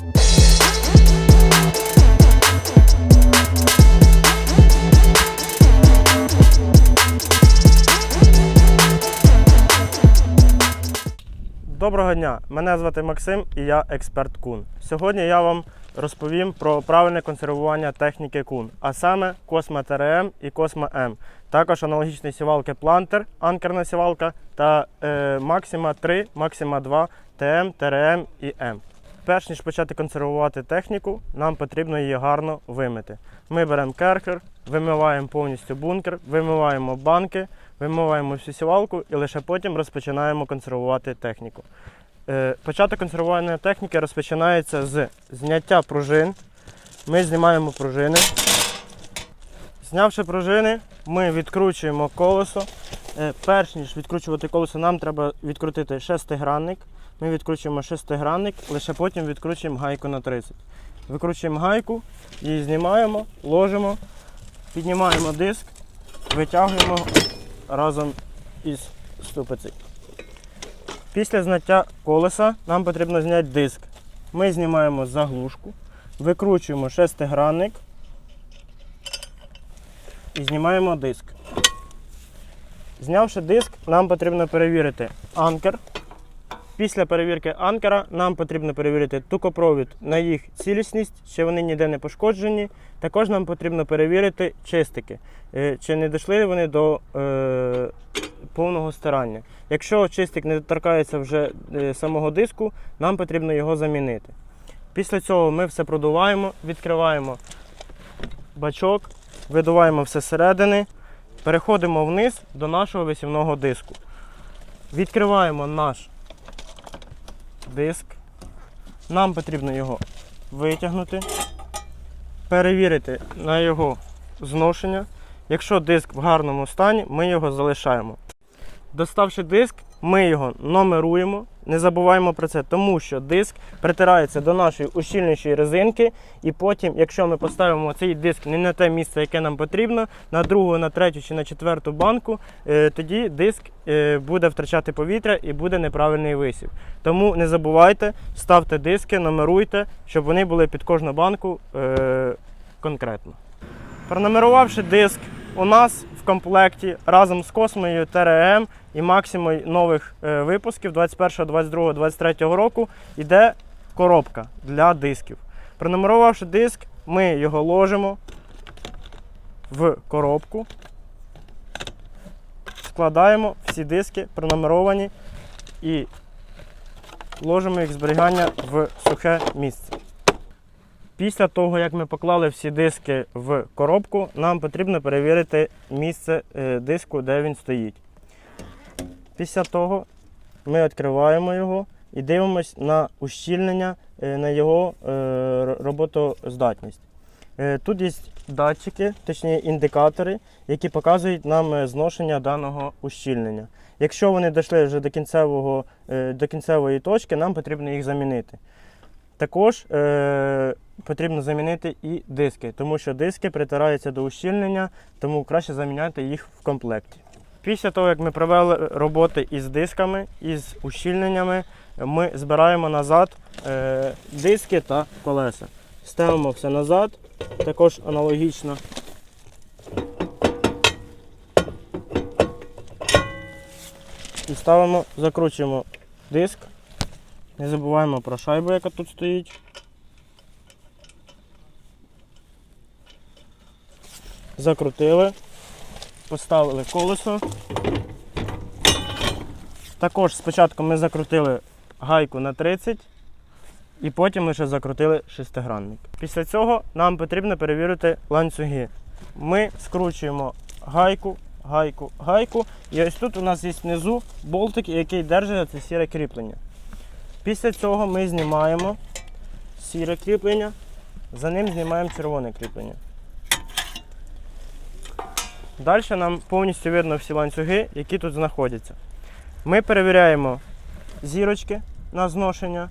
Доброго дня! Мене звати Максим і я експерт Кун. Сьогодні я вам розповім про правильне консервування техніки Кун, а саме Космо ТРМ і Космо М. Також аналогічні сівалки Плантер, анкерна сівалка та е, Максима 3, Максима 2, ТМ, ТРМ і М. Перш ніж почати консервувати техніку, нам потрібно її гарно вимити. Ми беремо керхер, вимиваємо повністю бункер, вимиваємо банки, вимиваємо всю сівалку і лише потім розпочинаємо консервувати техніку. Е, Початок консервування техніки розпочинається з зняття пружин. Ми знімаємо пружини. Знявши пружини, ми відкручуємо колесо. Е, Перш ніж відкручувати колесо, нам треба відкрутити шестигранник. Ми відкручуємо шестигранник, лише потім відкручуємо гайку на 30. Викручуємо гайку, її знімаємо, ложимо, піднімаємо диск, витягуємо разом із ступицею. Після зняття колеса нам потрібно зняти диск. Ми знімаємо заглушку, викручуємо шестигранник і знімаємо диск. Знявши диск, нам потрібно перевірити анкер. Після перевірки анкера нам потрібно перевірити тукопровід на їх цілісність, чи вони ніде не пошкоджені. Також нам потрібно перевірити чистики, е, чи не дійшли вони до е, повного стирання. Якщо чистик не торкається вже е, самого диску, нам потрібно його замінити. Після цього ми все продуваємо, відкриваємо бачок, видуваємо все зсередини, переходимо вниз до нашого висівного диску. Відкриваємо наш диск. Нам потрібно його витягнути, перевірити на його зношення. Якщо диск в гарному стані, ми його залишаємо. Доставши диск, ми його номеруємо. Не забуваємо про це, тому що диск притирається до нашої ущільнюючої резинки, і потім, якщо ми поставимо цей диск не на те місце, яке нам потрібно, на другу, на третю чи на четверту банку, е, тоді диск е, буде втрачати повітря і буде неправильний висів. Тому не забувайте, ставте диски, номеруйте, щоб вони були під кожну банку е, конкретно. Пронумерувавши диск, у нас в комплекті разом з Космою ТРМ і максимою нових е, випусків 21, 22, 23 року йде коробка для дисків. Пронумерувавши диск, ми його ложимо в коробку, складаємо всі диски пронумеровані і ложимо їх зберігання в сухе місце. Після того, як ми поклали всі диски в коробку, нам потрібно перевірити місце е, диску, де він стоїть. Після того ми відкриваємо його і дивимося на ущільнення, е, на його е, роботоздатність. Тут є датчики, точніше індикатори, які показують нам зношення даного ущільнення. Якщо вони дійшли вже до, кінцевого, до кінцевої точки, нам потрібно їх замінити. Також потрібно замінити і диски, тому що диски притираються до ущільнення, тому краще заміняти їх в комплекті. Після того, як ми провели роботи із дисками, із ущільненнями, ми збираємо назад е, диски та колеса. Ставимо все назад, також аналогічно. І ставимо, закручуємо диск. Не забуваємо про шайбу, яка тут стоїть. Закрутили, поставили колесо. Також спочатку ми закрутили гайку на 30 і потім лише закрутили шестигранник. Після цього нам потрібно перевірити ланцюги. Ми скручуємо гайку, гайку, гайку. І ось тут у нас є внизу болтик, який держить це сіре кріплення. Після цього ми знімаємо сіре кріплення, за ним знімаємо червоне кріплення. Далі нам повністю видно всі ланцюги, які тут знаходяться. Ми перевіряємо зірочки на зношення,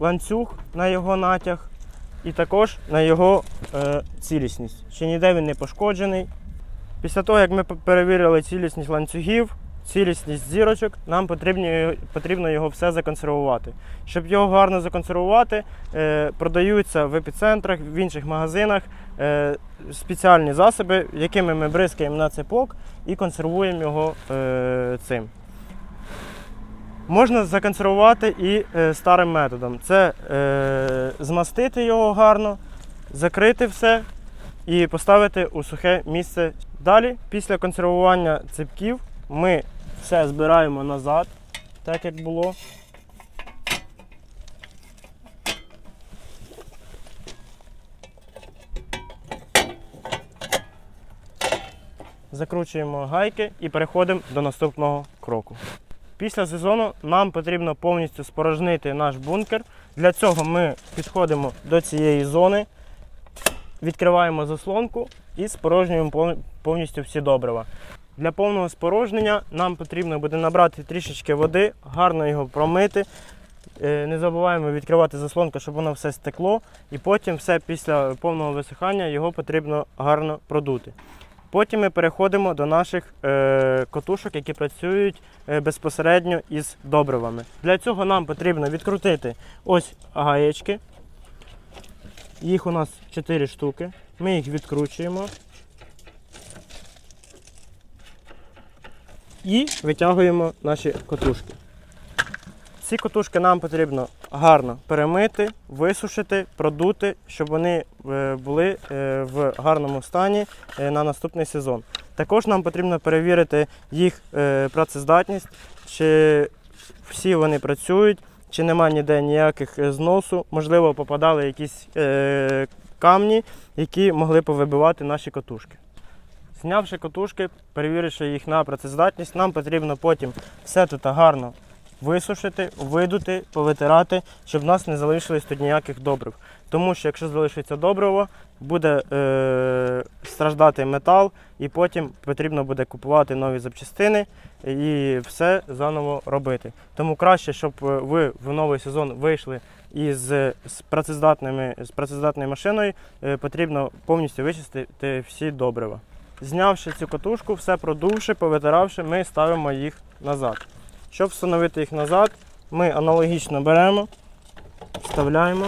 ланцюг на його натяг і також на його е, цілісність. Чи ніде він не пошкоджений. Після того, як ми перевірили цілісність ланцюгів, цілісність зірочок, нам потрібно, потрібно його все законсервувати. Щоб його гарно законсервувати, е, продаються в епіцентрах, в інших магазинах е, спеціальні засоби, якими ми бризкаємо на цепок і консервуємо його е, цим. Можна законсервувати і старим методом. Це змастити його гарно, закрити все і поставити у сухе місце. Далі, після консервування ципків, ми все збираємо назад, так як було. Закручуємо гайки і переходимо до наступного кроку. Після сезону нам потрібно повністю спорожнити наш бункер. Для цього ми підходимо до цієї зони, відкриваємо заслонку і спорожнюємо повністю всі добрива. Для повного спорожнення нам потрібно буде набрати трішечки води, гарно його промити. Е, Не забуваємо відкривати заслонку, щоб воно все стекло. І потім все після повного висихання його потрібно гарно продути. Потім ми переходимо до наших е, котушок, які працюють е, безпосередньо із добривами. Для цього нам потрібно відкрутити ось гаєчки. Їх у нас 4 штуки. Ми їх відкручуємо. І витягуємо наші котушки. Ці котушки нам потрібно гарно перемити, висушити, продути, щоб вони е, були е, в гарному стані е, на наступний сезон. Також нам потрібно перевірити їх працездатність, чи всі вони працюють, чи немає ніде ніяких зносу. Можливо, попадали якісь камні, які могли повибивати наші котушки. Знявши котушки, перевіривши їх на працездатність, нам потрібно потім все тут гарно висушити, видути, повитирати, щоб в нас не залишилось тут ніяких добрив. Тому що якщо залишиться добриво, буде е, страждати метал, і потім потрібно буде купувати нові запчастини і все заново робити. Тому краще, щоб е, ви в новий сезон вийшли із з працездатними з працездатною машиною, е, потрібно повністю вичистити всі добрива. Знявши цю катушку, все продувши, повитиравши, ми ставимо їх назад. Щоб встановити їх назад, ми аналогічно беремо, вставляємо,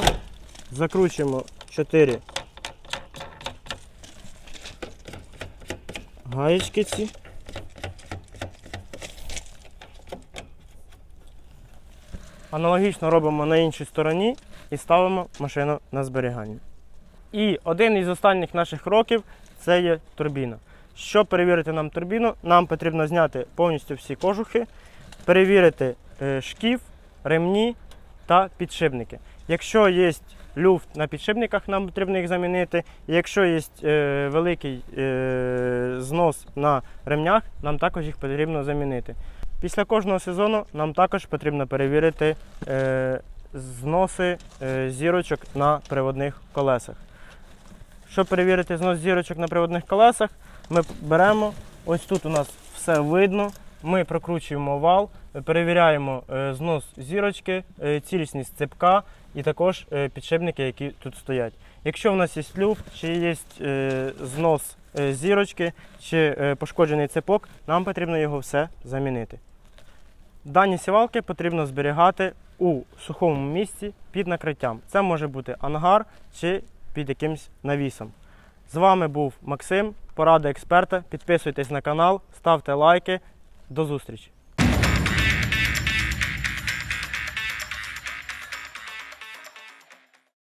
закручуємо 4 гаєчки ці. Аналогічно робимо на іншій стороні і ставимо машину на зберігання. І один із останніх наших кроків це є турбіна. Щоб перевірити нам турбіну, нам потрібно зняти повністю всі кожухи, перевірити е, шків, ремні та підшипники. Якщо є люфт на підшипниках, нам потрібно їх замінити. Якщо є е, великий е, знос на ремнях, нам також їх потрібно замінити. Після кожного сезону нам також потрібно перевірити зноси зірочок на приводних колесах. Щоб перевірити знос зірочок на приводних колесах, ми беремо, ось тут у нас все видно. Ми прокручуємо вал, перевіряємо е, знос зірочки, е, цілісність цепка і також е, підшипники, які тут стоять. Якщо в нас є люфт, чи є знос зірочки, чи пошкоджений цепок, нам потрібно його все замінити. Дані сівалки потрібно зберігати у сухому місці під накриттям. Це може бути ангар чи під якимсь навісом. З вами був Максим, порада експерта. Підписуйтесь на канал, ставте лайки. До зустрічі!